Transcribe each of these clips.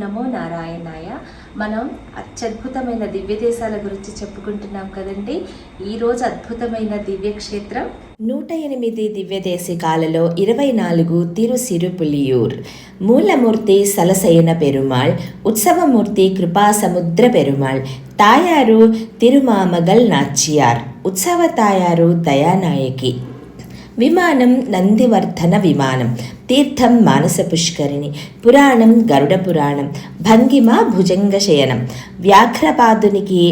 నమో నారాయణాయ. మనం అత్యద్భుతమైన దివ్య దేశాల గురించి చెప్పుకుంటున్నాం కదండి. ఈరోజు అద్భుతమైన దివ్యక్షేత్రం నూట ఎనిమిది దివ్యదేశికాలలో ఇరవై నాలుగు తిరుసిరుపులియూర్. మూలమూర్తి సలసయన పెరుమాళ్ ఉత్సవమూర్తి కృపా సముద్ర పెరుమాళ్ తాయారు తిరుమామగల్ నాచియార్ ఉత్సవ తాయారు దయానాయకి. విమానం నందివర్ధన విమానం తీర్థం మానస పుష్కరిణి పురాణం గరుడ పురాణం భంగిమ భుజంగ శయనం వ్యాఘ్రపాదునికి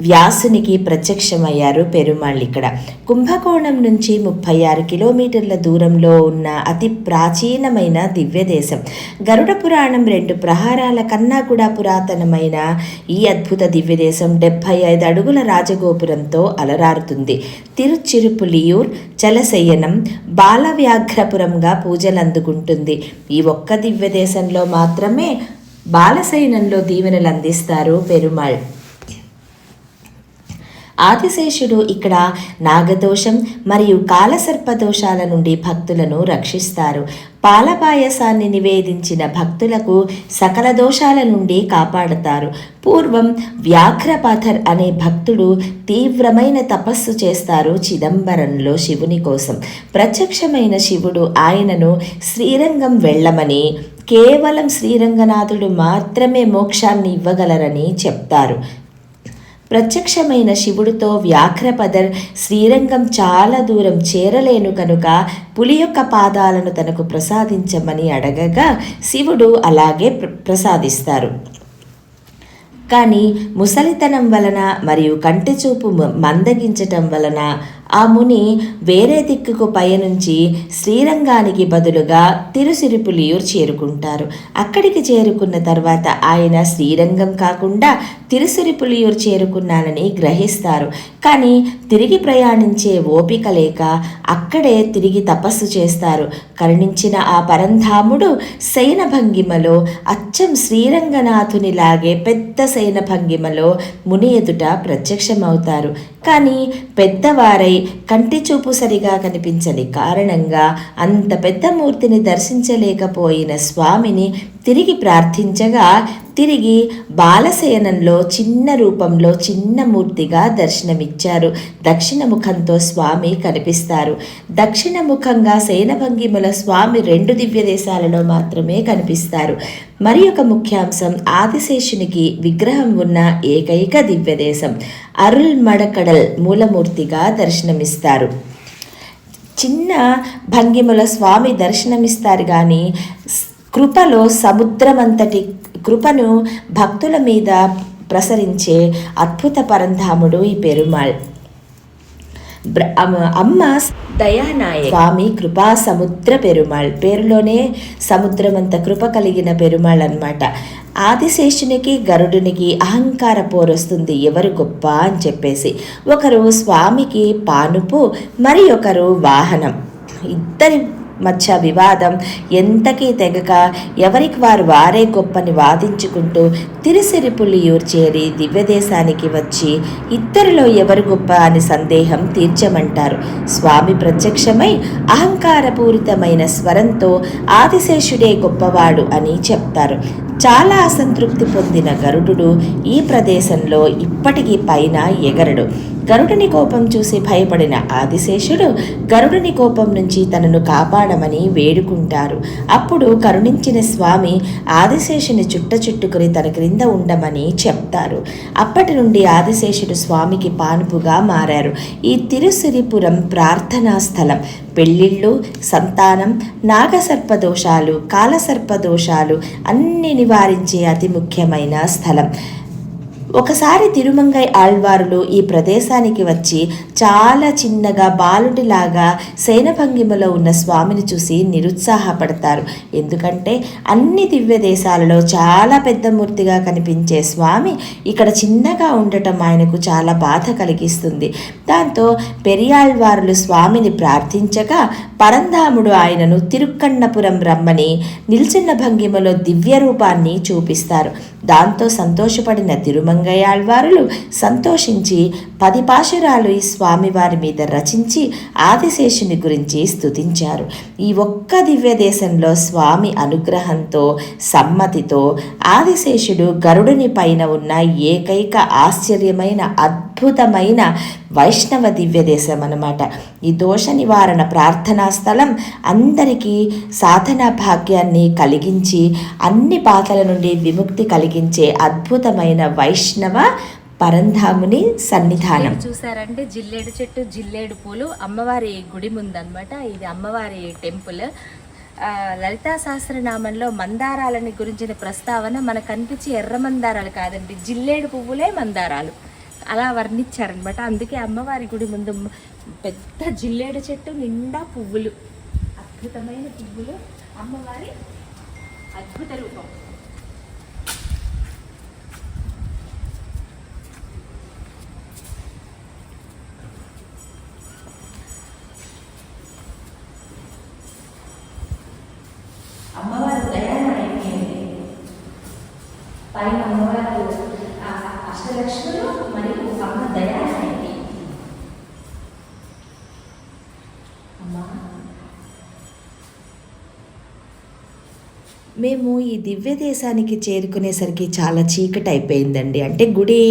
వ్యాసునికి ప్రత్యక్షమయ్యారు పెరుమాళ్ళు ఇక్కడ కుంభకోణం నుంచి ముప్పై ఆరు కిలోమీటర్ల దూరంలో ఉన్న అతి ప్రాచీనమైన దివ్య దేశం గరుడ పురాణం రెండు ప్రహారాల కన్నా కూడా పురాతనమైన ఈ అద్భుత దివ్య దేశం డెబ్భై ఐదు అడుగుల రాజగోపురంతో అలరారుతుంది. తిరుచిరుపులియూర్ చలశయనం బాలవ్యాఘ్రపురంగా పూజలు అందుకుంటుంది ఈ ఒక్క దివ్య దేశంలో మాత్రమే బాలశయనంలో దీవెనలు అందిస్తారు పెరుమాళ్. ఆదిశేషుడు ఇక్కడ నాగదోషం మరియు కాలసర్ప దోషాల నుండి భక్తులను రక్షిస్తారు. పాలపాయసాన్ని నివేదించిన భక్తులకు సకల దోషాల నుండి కాపాడతారు. పూర్వం వ్యాఘ్రపాథర్ అనే భక్తుడు తీవ్రమైన తపస్సు చేస్తారు చిదంబరంలో శివుని కోసం. ప్రత్యక్షమైన శివుడు ఆయనను శ్రీరంగం వెళ్ళమని కేవలం శ్రీరంగనాథుడు మాత్రమే మోక్షాన్ని ఇవ్వగలరని చెప్తారు. ప్రత్యక్షమైన శివుడితో వ్యాఘ్రపదర్ శ్రీరంగం చాలా దూరం చేరలేను కనుక పులి యొక్క పాదాలను తనకు ప్రసాదించమని అడగగా శివుడు అలాగే ప్ర- ప్రసాదిస్తారు. కానీ ముసలితనం వలన మరియు కంటి చూపు మందగించటం వలన ఆ ముని వేరే దిక్కుకు పయనుంచి శ్రీరంగానికి బదులుగా తిరుసిరిపులియూర్ చేరుకుంటారు. అక్కడికి చేరుకున్న తర్వాత ఆయన శ్రీరంగం కాకుండా తిరుసిరిపులియూర్ చేరుకున్నానని గ్రహిస్తారు. కానీ తిరిగి ప్రయాణించే ఓపిక లేక అక్కడే తిరిగి తపస్సు చేస్తారు. కరుణించిన ఆ పరంధాముడు శయన భంగిమలో అచ్చం శ్రీరంగనాథునిలాగే పెద్ద శయన భంగిమలో ముని ఎదుట ప్రత్యక్షమవుతారు. కానీ పెద్దవారై కంటి చూపు సరిగా కనిపించని కారణంగా అంత పెద్ద మూర్తిని దర్శించలేకపోయిన స్వామిని తిరిగి ప్రార్థించగా తిరిగి బాలశయనంలో చిన్న రూపంలో చిన్న మూర్తిగా దర్శనమిచ్చారు. దక్షిణ ముఖంతో స్వామి కనిపిస్తారు. దక్షిణ ముఖంగా శయనభంగిమల స్వామి రెండు దివ్య దేశాలలో మాత్రమే కనిపిస్తారు. మరి ఒక ముఖ్యాంశం ఆదిశేషునికి విగ్రహం ఉన్న ఏకైక దివ్యదేశం అరుల్ మడకడల్ మూలమూర్తిగా దర్శనమిస్తారు. చిన్న భంగిముల స్వామి దర్శనమిస్తారు కానీ కృపలో సముద్రమంతటి కృపను భక్తుల మీద ప్రసరించే అద్భుత పరంధాముడు ఈ పెరుమాళ్. అమ్మ- దయానాయ స్వామి కృపా సముద్ర పెరుమాళ్. పేరులోనే సముద్రమంత కృప కలిగిన పెరుమాళ్ అన్నమాట. ఆదిశేషునికి గరుడునికి అహంకార పోరొస్తుంది ఎవరు గొప్ప అని చెప్పేసి. ఒకరు స్వామికి పానుపు మరి ఒకరు వాహనం. ఇద్దరి మధ్య వివాదం ఎంతకీ తెగక ఎవరికి వారు వారే గొప్పని వాదించుకుంటూ తిరుసిరిపులియూర్ చేరి దివ్యదేశానికి వచ్చి ఇద్దరిలో ఎవరు గొప్ప అని సందేహం తీర్చమంటారు. స్వామి ప్రత్యక్షమై అహంకారపూరితమైన స్వరంతో ఆదిశేషుడే గొప్పవాడు అని చెప్తారు. చాలా అసంతృప్తి పొందిన గరుడు ఈ ప్రదేశంలో ఇప్పటికీ పైన ఎగరడు. గరుడుని కోపం చూసి భయపడిన ఆదిశేషుడు గరుడుని కోపం నుంచి తనను కాపాడమని వేడుకుంటారు. అప్పుడు కరుణించిన స్వామి ఆదిశేషుని చుట్ట చుట్టుకుని తన క్రింద ఉండమని చెప్తారు. అప్పటి నుండి ఆదిశేషుడు స్వామికి పానుపుగా మారారు. ఈ తిరుసిరిపురం ప్రార్థనా స్థలం. పెళ్ళిళ్ళు సంతానం నాగసర్ప దోషాలు కాలసర్ప దోషాలు అన్ని నివారించే అతి ముఖ్యమైన స్థలం. ఒకసారి తిరుమంగై ఆళ్వారులు ఈ ప్రదేశానికి వచ్చి చాలా చిన్నగా బాలుడిలాగా సేనభంగిమలో ఉన్న స్వామిని చూసి నిరుత్సాహపడతారు. ఎందుకంటే అన్ని దివ్య దేశాలలో చాలా పెద్ద మూర్తిగా కనిపించే స్వామి ఇక్కడ చిన్నగా ఉండటం ఆయనకు చాలా బాధ కలిగిస్తుంది. దాంతో పెరియాళ్వారులు స్వామిని ప్రార్థించగా పరంధాముడు ఆయనను తిరుక్కన్నపురం రమ్మని నిల్చున్న భంగిమలో దివ్య రూపాన్ని చూపిస్తారు. దాంతో సంతోషపడిన తిరుమంగ గంగయాళ్వారులు సంతోషించి పది పాశురాలు ఈ స్వామివారి మీద రచించి ఆదిశేషుని గురించి స్తుతించారు. ఈ ఒక్క దివ్య దేశంలో స్వామి అనుగ్రహంతో సమ్మతితో ఆదిశేషుడు గరుడుని పైన ఉన్న ఏకైక ఆశ్చర్యమైన అద్భుతమైన వైష్ణవ దివ్య దేశం అనమాట ఈ దోష నివారణ ప్రార్థనా స్థలం అందరికీ సాధనా భాగ్యాన్ని కలిగించి అన్ని బాధల నుండి విముక్తి కలిగించే అద్భుతమైన వైష్ణవ పరంధాముని సన్నిధానం. చూసారంటే జిల్లేడు చెట్టు జిల్లేడు పూలు అమ్మవారి గుడి ముందన్నమాట. ఇది అమ్మవారి టెంపుల్. లలితా సహస్రనామంలో మందారాలని గురించిన ప్రస్తావన మనకు కనిపించి ఎర్ర మందారాలు కాదండి. జిల్లేడు పువ్వులే మందారాలు. అలా వర్ణించారనమాట. అందుకే అమ్మవారి గుడి ముందు పెద్ద జిల్లేడు చెట్టు నిండా పువ్వులు. అద్భుతమైన పువ్వులు. అమ్మవారి అద్భుత రూపం. అమ్మవారు దయానాయకి పైన అమ్మవారు ఆ, అష్టలక్ష్ములు మరియు అమ్మ దయానాయకి అమ్మా మేము ఈ దివ్య దేశానికి చేరుకునేసరికి చాలా చీకటి అయిపోయిందండి అంటే గుడి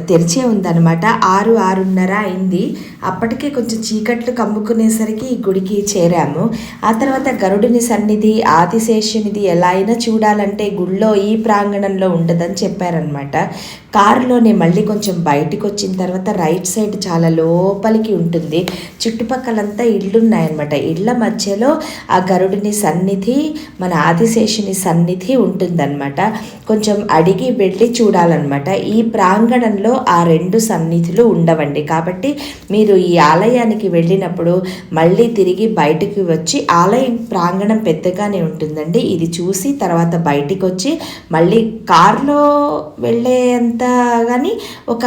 తెరిచే ఉందన్నమాట. ఆరు ఆరున్నర అయింది. అప్పటికే కొంచెం చీకట్లు కమ్ముకునేసరికి ఈ గుడికి చేరాము. ఆ తర్వాత గరుడుని సన్నిధి ఆదిశేషునిది ఎలా అయినా చూడాలంటే గుడిలో ఈ ప్రాంగణంలో ఉండదని చెప్పారనమాట కారులోనే మళ్ళీ కొంచెం బయటికి వచ్చిన తర్వాత రైట్ సైడ్ చాలా లోపలికి ఉంటుంది. చుట్టుపక్కలంతా ఇళ్ళున్నాయన్నమాట. ఇళ్ళ మధ్యలో ఆ గరుడిని సన్నిధి మన ఆదిశేషుని సన్నిధి ఉంటుందన్నమాట. కొంచెం అడిగి వెళ్ళి చూడాలన్నమాట. ఈ ప్రాంగణంలో ఆ రెండు సన్నిధులు ఉండవండి. కాబట్టి మీరు ఈ ఆలయానికి వెళ్ళినప్పుడు మళ్ళీ తిరిగి బయటికి వచ్చి ఆలయం ప్రాంగణం పెద్దగానే ఉంటుందండి. ఇది చూసి తర్వాత బయటికి వచ్చి మళ్ళీ కార్లో వెళ్ళేంత కానీ ఒక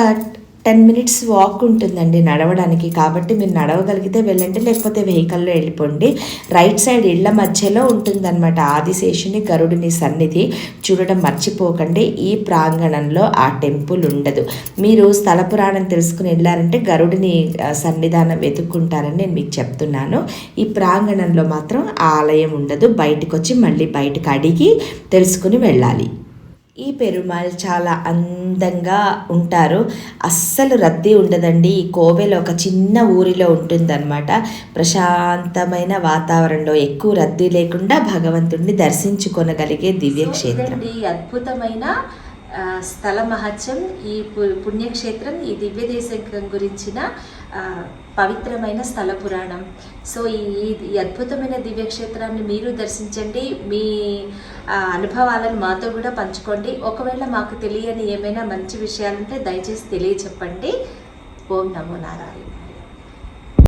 టెన్ మినిట్స్ వాక్ ఉంటుందండి నడవడానికి. కాబట్టి మీరు నడవగలిగితే వెళ్ళండి లేకపోతే వెహికల్లో వెళ్ళిపోండి. రైట్ సైడ్ ఇళ్ళ మధ్యలో ఉంటుందన్నమాట ఆదిశేషుని గరుడిని సన్నిధి. చూడడం మర్చిపోకండి ఈ ప్రాంగణంలో ఆ టెంపుల్ ఉండదు. మీరు స్థల పురాణం తెలుసుకుని వెళ్ళారంటే గరుడిని సన్నిధానం వెతుక్కుంటారని నేను మీకు చెప్తున్నాను. ఈ ప్రాంగణంలో మాత్రం ఆ ఆలయం ఉండదు. బయటకు వచ్చి మళ్ళీ బయటకు అడిగి తెలుసుకుని వెళ్ళాలి. ఈ పెరుమాళ్ చాలా అందంగా ఉంటారు. అస్సలు రద్దీ ఉండదండి. ఈ కోవెల ఒక చిన్న ఊరిలో ఉంటుందన్నమాట. ప్రశాంతమైన వాతావరణంలో ఎక్కువ రద్దీ లేకుండా భగవంతుడిని దర్శించుకొనగలిగే దివ్యక్షేత్రం. ఈ అద్భుతమైన స్థల మహత్యం ఈ పు- పుణ్యక్షేత్రం ఈ దివ్య దేశం గురించిన పవిత్రమైన స్థల పురాణం. సో ఈ అద్భుతమైన దివ్యక్షేత్రాన్ని మీరు దర్శించండి. మీ అనుభవాలను మాతో కూడా పంచుకోండి. ఒకవేళ మాకు తెలియని ఏమైనా మంచి విషయాలుంటే దయచేసి తెలియచెప్పండి. ఓం నమో నారాయణ.